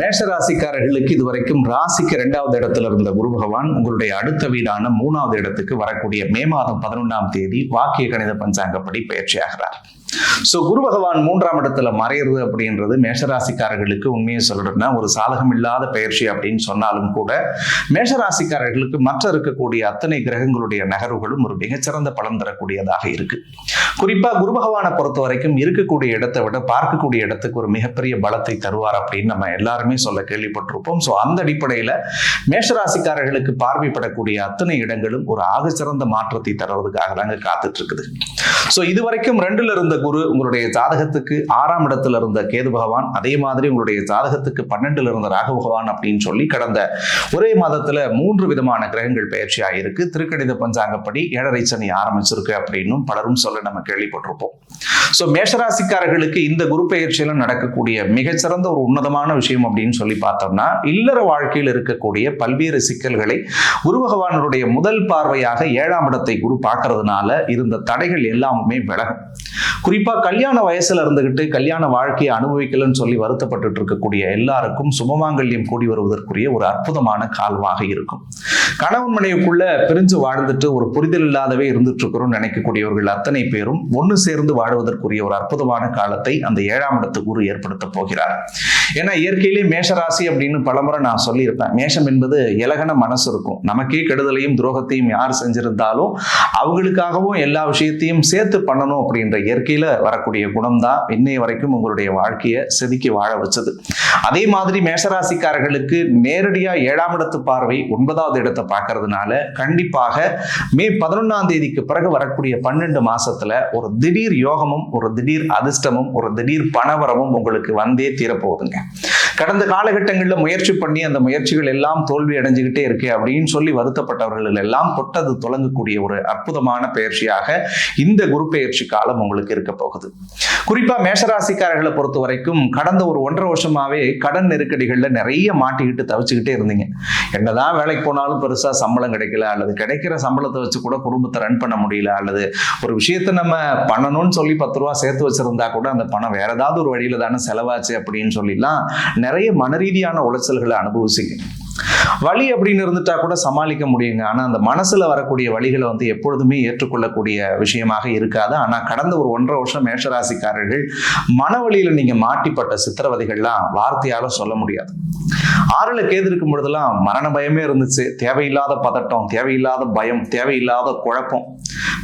மேஷராசிக்காரர்களுக்கு இதுவரைக்கும் ராசிக்கு இரண்டாவது இடத்துல இருந்த குரு பகவான் உங்களுடைய அடுத்த வீடான மூணாவது இடத்துக்கு வரக்கூடிய மே மாதம் பதினொன்றாம் தேதி வாக்கிய கணித பஞ்சாங்கப்படி பயிற்சியாகிறார். ஸோ குரு பகவான் மூன்றாம் இடத்துல மறையிறது அப்படின்றது மேஷராசிக்காரர்களுக்கு உண்மையை சொல்லணும்னா ஒரு சாதகம் இல்லாத பயிற்சி அப்படின்னு சொன்னாலும் கூட மேஷராசிக்காரர்களுக்கு மற்ற இருக்கக்கூடிய அத்தனை கிரகங்களுடைய நகர்வுகளும் ஒரு மிகச்சிறந்த பலன் தரக்கூடியதாக இருக்கு. குறிப்பா குரு பகவானை பொறுத்த வரைக்கும் இருக்கக்கூடிய இடத்தை விட பார்க்கக்கூடிய இடத்துக்கு ஒரு மிகப்பெரிய பலத்தை தருவார் அப்படின்னு நம்ம எல்லாருமே சொல்ல கேள்விப்பட்டிருப்போம். ஸோ அந்த அடிப்படையில் மேஷராசிக்காரர்களுக்கு பார்வைப்படக்கூடிய அத்தனை இடங்களும் ஒரு ஆகச்சிறந்த மாற்றத்தை தருவதற்காக தாங்க காத்துட்டு இருக்குது. ஸோ இதுவரைக்கும் ரெண்டுல இருந்த குரு உங்களுடைய ஜாதகத்துக்கு ஆறாம் இடத்துல இருந்த கேது பகவான் அதே மாதிரி உங்களுடைய ஜாதகத்துக்கு பன்னெண்டுல இருந்த ராகு பகவான் அப்படின்னு சொல்லி கடந்த ஒரே மாதத்துல மூன்று விதமான கிரகங்கள் பயிற்சி ஆகியிருக்கு திருக்கணித பஞ்சாங்கப்படி ஏழரை சனி ஆரம்பிச்சிருக்கு அப்படின்னும் பலரும் சொல்ல நம்ம கேள்விப்பட்டிருப்போம். ஸோ மேஷராசிக்காரர்களுக்கு இந்த குரு பெயர்ச்சியில் நடக்கக்கூடிய மிகச்சிறந்த ஒரு உன்னதமான விஷயம் அப்படின்னு சொல்லி பார்த்தோம்னா இல்லற வாழ்க்கையில் இருக்கக்கூடிய பல்வேறு சிக்கல்களை குரு பகவானுடைய முதல் பார்வையாக ஏழாம் இடத்தை குரு பார்க்கறதுனால இருந்த தடைகள் எல்லாமே விலகும். குறிப்பா கல்யாண வயசுல இருந்துகிட்டு கல்யாண வாழ்க்கையை அனுபவிக்கலன்னு சொல்லி வருத்தப்பட்டு இருக்கக்கூடிய எல்லாருக்கும் சுபமாங்கல்யம் கூடி வருவதற்குரிய ஒரு அற்புதமான காலமாக இருக்கும். கணவன் மனைவிக்குள்ள பிரிஞ்சு வாழ்ந்துட்டு ஒரு புரிதல் இல்லாதவே இருந்துட்டு இருக்கிறோம் நினைக்கக்கூடியவர்கள் அத்தனை பேரும் ஒன்று சேர்ந்து வாழ்வதற்கு வாழ்வதற்குரிய ஒரு அற்புதமான காலத்தை அந்த ஏழாம் இடத்து குரு ஏற்படுத்த போகிறார். ஏன்னா இயற்கையிலே மேஷராசி அப்படின்னு பலமுறை நான் சொல்லியிருப்பேன். மேஷம் என்பது இலகன மனசு இருக்கும். நமக்கே கெடுதலையும் துரோகத்தையும் யார் செஞ்சிருந்தாலும் அவங்களுக்காகவும் எல்லா விஷயத்தையும் சேர்த்து பண்ணணும் அப்படின்ற இயற்கையில வரக்கூடிய குணம் தான் இன்னைய வரைக்கும் உங்களுடைய வாழ்க்கையை செதுக்கி வாழ வச்சது. அதே மாதிரி மேஷராசிக்காரர்களுக்கு நேரடியாக ஏழாம் இடத்து பார்வை ஒன்பதாவது இடத்தை பார்க்கறதுனால கண்டிப்பாக மே பதினொன்னாம் தேதிக்கு பிறகு வரக்கூடிய பன்னெண்டு மாசத்துல ஒரு திடீர் யோகமும் ஒரு திடீர் அதிர்ஷ்டமும் ஒரு திடீர் பணவரமும் உங்களுக்கு வந்தே தீரப்போகுதுங்க. கடந்த காலகட்டங்களில் முயற்சி பண்ணி அந்த முயற்சிகள் எல்லாம் தோல்வி அடைஞ்சுக்கிட்டே இருக்கு அப்படின்னு சொல்லி வருத்தப்பட்டவர்கள் எல்லாம் தொட்டது தொடங்கக்கூடிய ஒரு அற்புதமான பயிற்சியாக இந்த குரு பயிற்சி காலம் உங்களுக்கு இருக்க போகுது. குறிப்பா மேஷராசிக்காரர்களை பொறுத்த வரைக்கும் கடந்த ஒரு ஒன்றரை வருஷமாவே கடன் நெருக்கடிகள்ல நிறைய மாட்டிக்கிட்டு தவிச்சுக்கிட்டே இருந்தீங்க. என்னதான் வேலைக்கு போனாலும் பெருசா சம்பளம் கிடைக்கல அல்லது கிடைக்கிற சம்பளத்தை வச்சு கூட குடும்பத்தை ரன் பண்ண முடியல அல்லது ஒரு விஷயத்தை நம்ம பண்ணணும்னு சொல்லி பத்து ரூபா சேர்த்து வச்சிருந்தா கூட அந்த பணம் வேற ஏதாவது ஒரு வழியில தானே செலவாச்சு அப்படின்னு சொல்லிலாம் நிறைய மனரீதியான உளைச்சல்களை அனுபவிச்சிங்க வழி அப்படின்னு இருந்துட்டா கூட சமாளிக்க முடியுங்க. ஆனா அந்த மனசுல வரக்கூடிய வழிகளை வந்து எப்பொழுதுமே ஏற்றுக்கொள்ளக்கூடிய விஷயமாக இருக்காது. ஆனா கடந்த ஒரு ஒன்றரை வருஷம் மேஷராசிக்காரர்கள் மன வழியில் நீங்க மாட்டிப்பட்ட சித்திரவதைகள்லாம் வார்த்தையால சொல்ல முடியாது. ஆறுல கேது இருக்கும் பொழுதெல்லாம் மரண பயமே இருந்துச்சு. தேவையில்லாத பதட்டம் தேவையில்லாத பயம் தேவையில்லாத குழப்பம்.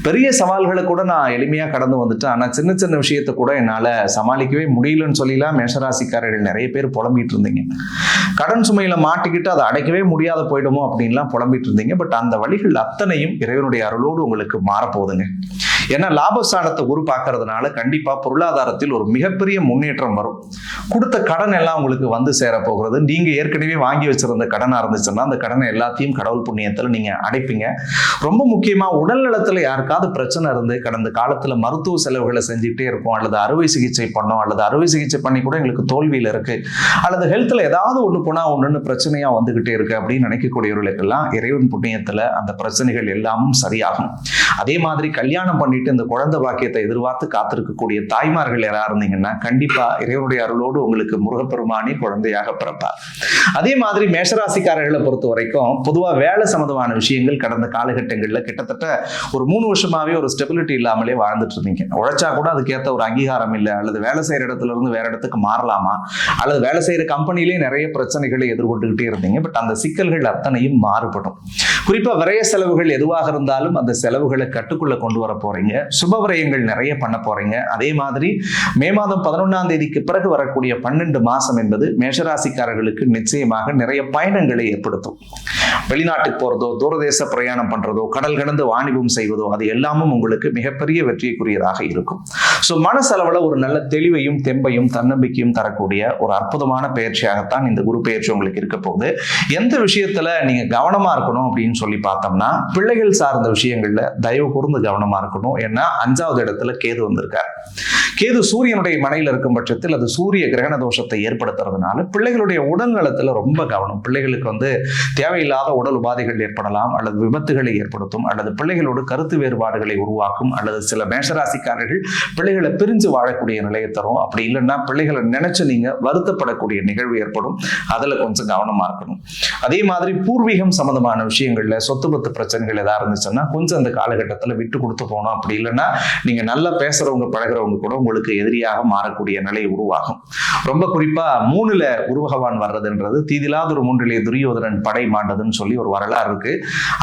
பெரிய சவால்களை கூட நான் எளிமையா கடந்து வந்துட்டேன். ஆனா சின்ன சின்ன விஷயத்தை கூட என்னால சமாளிக்கவே முடியலன்னு சொல்லிலாம் மேஷராசிக்காரர்கள் நிறைய பேர் புலம்பிட்டு இருந்தீங்க. கடன் சுமையில மாட்டிக்கிட்டு அதை அடைக்கவே முடியாத போயிடுமோ அப்படின்லாம் புலம்பிட்டு இருந்தீங்க. பட் அந்த வழிகள் அத்தனையும் இறைவனுடைய அருளோடு உங்களுக்கு மாறப்போகுதுங்க. ஏன்னா லாபஸ்தானத்தை குரு பார்க்கறதுனால கண்டிப்பா பொருளாதாரத்தில் ஒரு மிகப்பெரிய முன்னேற்றம் வரும். கொடுத்த கடன் எல்லாம் உங்களுக்கு வந்து சேர போகிறது நீங்க ஏற்கனவே வாங்கி வச்சிருந்த கடனா இருந்துச்சுன்னா அந்த கடனை எல்லாத்தையும் கடவுள் புண்ணியத்துல நீங்க அடைப்பீங்க. ரொம்ப முக்கியமா உடல் நலத்துல யாருக்காவது பிரச்சனை இருந்து கடந்த காலத்துல மருத்துவ செலவுகளை செஞ்சுக்கிட்டே இருப்போம். அல்லது அறுவை சிகிச்சை பண்ணோம். அல்லது அறுவை சிகிச்சை பண்ணி கூட எங்களுக்கு தோல்வியில இருக்கு. அல்லது ஹெல்த்ல ஏதாவது ஒண்ணு போனா ஒண்ணுன்னு பிரச்சனையா வந்துகிட்டே இருக்கு அப்படின்னு நினைக்கக்கூடியவர்களுக்கெல்லாம் இறைவன் புண்ணியத்துல அந்த பிரச்சனைகள் எல்லாமும் சரியாகும். அதே மாதிரி கல்யாணம் பண்ணி பண்ணிட்டு இந்த குழந்தை பாக்கியத்தை எதிர்பார்த்து காத்திருக்கக்கூடிய தாய்மார்கள் யாரா இருந்தீங்கன்னா கண்டிப்பா இறைவனுடைய அருளோடு உங்களுக்கு முருகப்பெருமானி குழந்தையாக பிறப்பார். அதே மாதிரி மேஷராசிக்காரர்களை பொறுத்த வரைக்கும் பொதுவா வேலை சம்மந்தமான விஷயங்கள் கடந்த காலகட்டங்களில் கிட்டத்தட்ட ஒரு மூணு வருஷமாவே ஒரு ஸ்டெபிலிட்டி இல்லாமலே வாழ்ந்துட்டு இருந்தீங்க. உழைச்சா கூட அதுக்கேற்ற ஒரு அங்கீகாரம் இல்லை அல்லது வேலை செய்யற இடத்துல இருந்து வேற இடத்துக்கு மாறலாமா அல்லது வேலை செய்யற கம்பெனிலேயே நிறைய பிரச்சனைகளை எதிர்கொண்டுகிட்டே இருந்தீங்க. பட் அந்த சிக்கல்கள் அத்தனையும் மாறுபடும். குறிப்பா விரைய செலவுகள் எதுவாக இருந்தாலும் அந்த செலவுகளை கட்டுக்குள்ள கொண்டு வர போறீங்க. சுப விரயங்கள் நிறைய பண்ண போறீங்க. அதே மாதிரி மே மாதம் பதினொன்றாம் தேதிக்கு பிறகு வரக்கூடிய பன்னெண்டு மாசம் என்பது மேஷராசிக்காரர்களுக்கு நிச்சயமாக நிறைய பயணங்களை ஏற்படுத்தும். வெளிநாட்டுக்கு போறதோ தூரதேச பிரயாணம் பண்றதோ கடல் கடந்து வாணிபம் செய்வதோ அது எல்லாமும் உங்களுக்கு மிகப்பெரிய வெற்றிக்குரியதாக இருக்கும். ஸோ மனசளவில் ஒரு நல்ல தெளிவையும் தெம்பையும் தன்னம்பிக்கையும் தரக்கூடிய ஒரு அற்புதமான பயிற்சியாகத்தான் இந்த குரு பயிற்சி உங்களுக்கு இருக்க போகுது. எந்த விஷயத்துல நீங்க கவனமா இருக்கணும் அப்படின்னு சொல்லி பார்த்தோம்னா பிள்ளைகள் சார்ந்த விஷயங்கள்ல தயவு கூர்ந்து கவனமா இருக்கணும். ஏன்னா அஞ்சாவது இடத்துல கேது வந்திருக்கார். கேது சூரியனுடைய மனையில் இருக்கும் பட்சத்தில் அது சூரிய கிரகண தோஷத்தை ஏற்படுத்துறதுனால பிள்ளைகளுடைய உடல் நலத்துல ரொம்ப கவனம். பிள்ளைகளுக்கு வந்து தேவையில்லாத உடல் உபாதைகள் ஏற்படலாம் அல்லது விபத்துகளை ஏற்படுத்தும் அல்லது பிள்ளைகளோடு கருத்து வேறுபாடுகளை உருவாக்கும் அல்லது சில மேஷராசிக்காரர்கள் பிள்ளைகளை பிரிஞ்சு வாழக்கூடிய நிலையை தரும். அப்படி இல்லைன்னா பிள்ளைகளை நினைச்சு நீங்க வருத்தப்படக்கூடிய நிகழ்வு ஏற்படும். அதுல கொஞ்சம் கவனமா இருக்கணும். அதே மாதிரி பூர்வீகம் சம்பந்தமான விஷயங்கள்ல சொத்து பத்து பிரச்சனைகள் ஏதாவது இருந்துச்சுன்னா கொஞ்சம் அந்த காலகட்டத்துல விட்டு கொடுத்து போனோம் அப்படி இல்லைன்னா நீங்க நல்லா பேசுறவங்க பழகுறவங்க கூட உங்களுக்கு எதிரியாக மாறக்கூடிய நிலை உருவாகும். ரொம்ப குறிப்பா மூணுல உருவகவான் வர்றதுன்றது தீதிலாத ஒரு மூன்றிலே துரியோதனன் படை மாண்டதுன்னு சொல்லி ஒரு வரலாறு இருக்கு.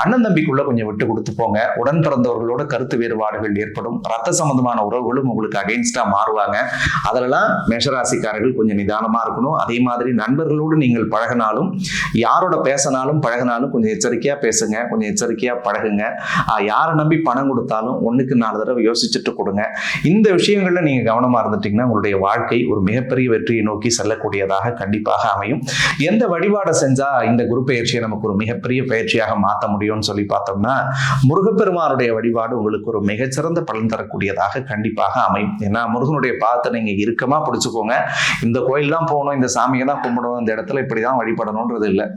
அண்ணன் தம்பிக்குள்ள கொஞ்சம் விட்டு கொடுத்து போங்க. உடன் பிறந்தவர்களோட கருத்து வேறுபாடுகள் ஏற்படும். ரத்த சம்பந்தமான உறவுகளும் உங்களுக்கு அகைன்ஸ்டா மாறுவாங்க. அதிலெல்லாம் மேஷராசிக்காரர்கள் கொஞ்சம் நிதானமா இருக்கணும். அதே மாதிரி நண்பர்களோடு நீங்கள் பழகினாலும் யாரோட பேசினாலும் பழகினாலும் கொஞ்சம் எச்சரிக்கையா பேசுங்க. கொஞ்சம் எச்சரிக்கையா பழகுங்க. யாரை நம்பி பணம் கொடுத்தாலும் ஒண்ணுக்கு நாலு தடவை யோசிச்சுட்டு கொடுங்க. இந்த விஷயங்கள்ல நீங்க கவனமா இருந்துட்டீங்கன்னா உங்களுடைய வாழ்க்கை ஒரு மிகப்பெரிய வெற்றியை நோக்கி செல்லக்கூடியதாக கண்டிப்பாக அமையும். எந்த வழிபாடை செஞ்சா இந்த குரு பயிற்சியை நமக்கு ஒரு மிகப்பெரிய பயிற்சியாக மாற்ற முடியும்னு சொல்லி பார்த்தோம்னா முருகப்பெருமானுடைய வழிபாடு உங்களுக்கு ஒரு மிகச்சிறந்த பலன் தரக்கூடியதாக கண்டிப்பாக அமையும். ஏன்னா முருகனுடைய பாதத்தை நீங்க இறுக்கமா பிடிச்சுக்கோங்க. இந்த கோயில் தான் போகணும் இந்த சாமியை தான் கும்பிடணும் இந்த இடத்துல இப்படிதான் வழிபடணும்ன்றது இல்லை.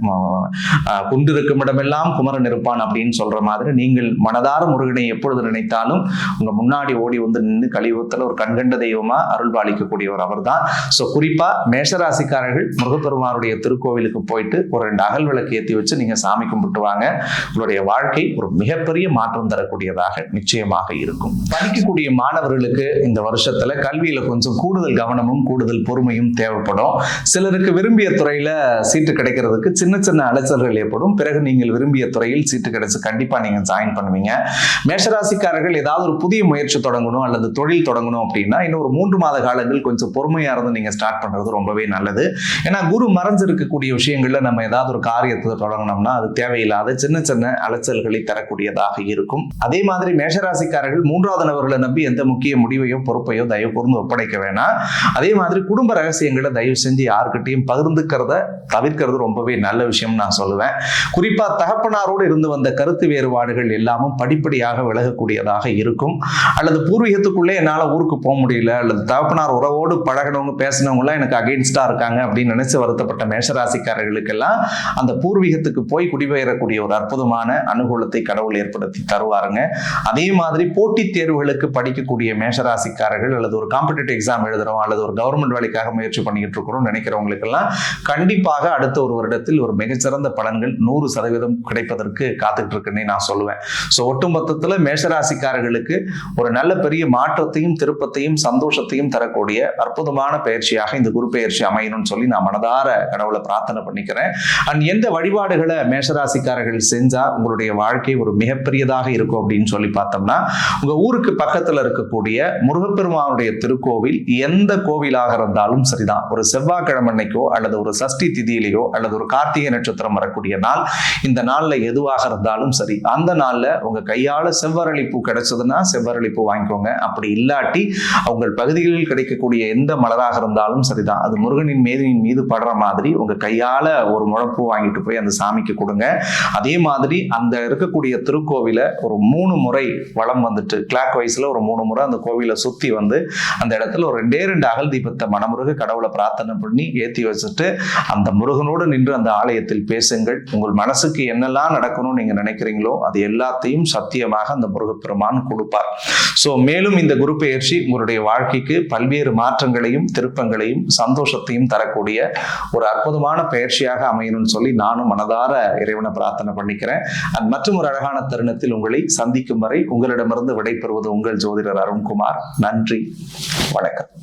குண்டு இருக்கும் இடமெல்லாம் குமரன் இருப்பான் அப்படின்னு சொல்ற மாதிரி நீங்கள் மனதார முருகனை எப்பொழுது நினைத்தாலும் உங்க முன்னாடி ஓடி வந்து நின்று கலியுகத்துல ஒரு கண்கண்ட தெய்வமா அருள் பாலிக்கக்கூடியவர் அவர் தான் ஸோ குறிப்பா மேஷராசிக்காரர்கள் முருகப்பெருமானுடைய திருக்கோவிலுக்கு போயிட்டு ஒரு ரெண்டு அகல் விளக்கு ஏற்றி வச்சு நீங்க சாமி கும்பிட்டு வாங்க. உங்களுடைய வாழ்க்கை ஒரு மிகப்பெரிய மாற்றம் தரக்கூடியதாக நிச்சயமாக இருக்கும். படிக்கக்கூடிய மாணவர்களுக்கு இந்த வருஷத்துல கல்வியில கொஞ்சம் கூடுதல் கவனமும் கூடுதல் பொறுமையும் தேவைப்படும். சிலருக்கு விரும்பிய துறையில சீட்டு கிடைக்கிறதுக்கு சின்ன சின்ன அலைச்சல்கள் ஏற்படும். பிறகு நீங்கள் விரும்பிய துறையில் சீட்டு கிடைச்சு கண்டிப்பா நீங்க ஜாயின் பண்ணுவீங்க. மேஷராசிக்காரர்கள் ஏதாவது ஒரு புதிய முயற்சி தொடங்கணும் அல்லது தொழில் தொடங்கணும் அப்படின்னா இன்னும் ஒரு மூன்று மாத காலங்கள் கொஞ்சம் பொறுமையா இருந்து நீங்க ஸ்டார்ட் பண்றது ரொம்பவே நல்லது. ஏன்னா குரு மறைஞ்சிருக்கக்கூடிய விஷயங்கள்ல நம்ம ஏதாவது ஒரு காரியத்தை தொடங்கினோம்னா அது தேவையில்லாத சின்ன சின்ன அலைச்சல்களை தரக்கூடியதாக இருக்கும். அதே மாதிரி மேஷராசிக்காரர்கள் மூன்றாவது நபர்களை நம்பி எந்த முக்கிய முடிவையோ பொறுப்பையோ தயவு கூர்ந்து ஒப்படைக்க வேணாம். அதே மாதிரி குடும்ப ரகசியங்களை தயவு செஞ்சு யாருக்கிட்டையும் பகிர்ந்துக்கிறத தவிர்க்கிறது ரொம்பவே நல்ல விஷயம் நான் சொல்லுவேன். குறிப்பாக தகப்பனாரோடு இருந்து வந்த கருத்து வேறுபாடுகள் எல்லாமும் படிப்படியாக விலகக்கூடியதாக இருக்கும். அல்லது பூர்வீகத்துக்குள்ளே என்னால் ஊருக்கு போக முடியல அல்லது தகப்பனார் உறவோடு பழகினவங்க பேசினவங்களாம் எனக்கு அகெயின்ஸ்டாக இருக்காங்க அப்படின்னு நினைச்சு வருத்தப்பட்ட மேஷராசிக்காரர்களுக்கெல்லாம் அந்த பூர்வீகத்துக்கு போய் குடிபெயரக்கூடிய ஒரு அற்புதமான அனுகூலத்தை கடவுள் ஏற்படுத்தி தருவாருங்க. அதே மாதிரி போட்டித் தேர்வுகளுக்கு படிக்கக்கூடிய மேஷராசி ராசிக்காரர்கள் அல்லது ஒரு காம்படிட்டிவ் எக்ஸாம் எழுதுறோம் அல்லது ஒரு கவர்மெண்ட் வேலைக்காக முயற்சி பண்ணிக்கிட்டு இருக்கிறோம் நினைக்கிறவங்களுக்கெல்லாம் கண்டிப்பாக அடுத்த ஒரு வருடத்தில் ஒரு மிகச்சிறந்த பலன்கள் நூறு சதவீதம் கிடைப்பதற்கு காத்துக்கிட்டு இருக்குன்னு நான் சொல்லுவேன். ஸோ ஒட்டுமொத்தத்தில் மேஷராசிக்காரர்களுக்கு ஒரு நல்ல பெரிய மாற்றத்தையும் திருப்பத்தையும் சந்தோஷத்தையும் தரக்கூடிய அற்புதமான பயிற்சியாக இந்த குரு பயிற்சி அமையணும்னு சொல்லி நான் மனதார கடவுளை பிரார்த்தனை பண்ணிக்கிறேன். அண்ட் எந்த வழிபாடுகளை மேஷராசிக்காரர்கள் செஞ்சா உங்களுடைய வாழ்க்கை ஒரு மிகப்பெரியதாக இருக்கும் அப்படின்னு சொல்லி பார்த்தோம்னா உங்க ஊருக்கு பக்கத்தில் இருக்கக்கூடிய முருகப்பெருமானுடைய திருக்கோவில் எந்த கோவிலாக இருந்தாலும் சரிதான். ஒரு செவ்வாய்க்கிழமை அன்னைக்கோ அல்லது ஒரு சஷ்டி திதியிலேயோ அல்லது ஒரு கார்த்திகை நட்சத்திரம் வரக்கூடிய நாள் இந்த நாளில் எதுவாக இருந்தாலும் சரி அந்த நாளில் உங்கள் கையால் செவ்வரளி பூ கிடைச்சதுன்னா செவ்வரளி பூ வாங்கிக்கோங்க. அப்படி இல்லாட்டி உங்கள் பகுதிகளில் கிடைக்கக்கூடிய எந்த மலராக இருந்தாலும் சரிதான். அது முருகனின் மேதினின் மீது படுற மாதிரி உங்கள் கையால் ஒரு முழப்பூ வாங்கிட்டு போய் அந்த சாமிக்கு கொடுங்க. அதே மாதிரி அந்த இருக்கக்கூடிய திருக்கோவில ஒரு மூணு முறை வளம் வந்துட்டு கிளாக் வைஸ்ல ஒரு மூணு முறை அந்த கோவிலை சுத்தி வந்து அந்த இடத்துல ஒரு ரெண்டே ரெண்டு அகல் தீபத்தை மனமுருக கடவுளை பிரார்த்தனை பண்ணி ஏத்தி வச்சுட்டு அந்த முருகனோடு நின்று அந்த ஆலயத்தில் பேசுங்கள். உங்கள் மனசுக்கு என்னெல்லாம் நடக்கணும்னு நீங்க நினைக்கிறீங்களோ அது எல்லாத்தையும் சத்தியமாக அந்த முருகப்பெருமான் கொடுப்பார். ஸோ மேலும் இந்த குரு பெயர்ச்சி உங்களுடைய வாழ்க்கைக்கு பல்வேறு மாற்றங்களையும் திருப்பங்களையும் சந்தோஷத்தையும் தரக்கூடிய ஒரு அற்புதமான பயிற்சியாக அமையணும்னு சொல்லி நானும் மனதார இறைவனை பிரார்த்தனை பண்ணிக்கிறேன். மற்றும் ஒரு அழகான தருணத்தில் உங்களை சந்திக்கும் வரை உங்களிடமிருந்து விடைபெறுவது உங்கள் ஜோதிடர் அருண்குமார். நன்றி. வணக்கம்.